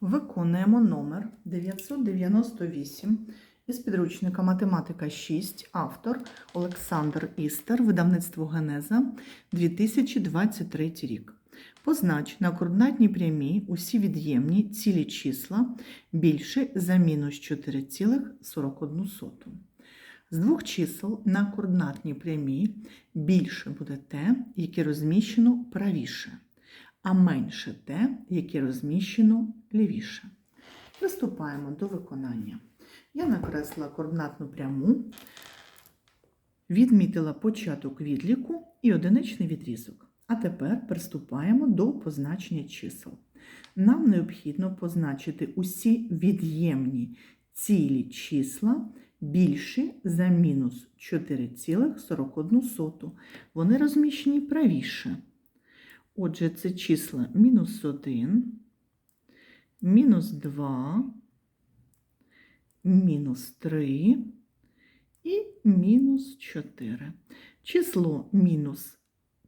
Виконуємо номер 998 із підручника Математика 6, автор Олександр Істер, видавництво Генеза 2023 рік. Познач на координатній прямій усі від'ємні цілі числа більше за мінус 4,41. З двох чисел на координатній прямій більше буде те, яке розміщено правіше а менше те, яке розміщено лівіше. Приступаємо до виконання. Я накресла координатну пряму, відмітила початок відліку і одиничний відрізок. А тепер приступаємо до позначення чисел. Нам необхідно позначити усі від'ємні цілі числа більші за мінус 4,41. Вони розміщені правіше. Отже, це числа мінус 1, мінус 2, мінус 3 і мінус 4. Число мінус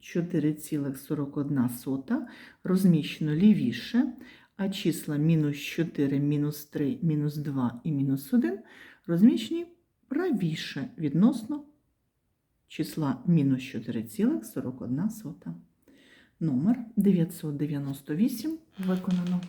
4,41 розміщено лівіше, а числа мінус 4, мінус 3, мінус 2 і мінус 1 розміщені правіше відносно числа мінус 4,41. Номер 998 виконано.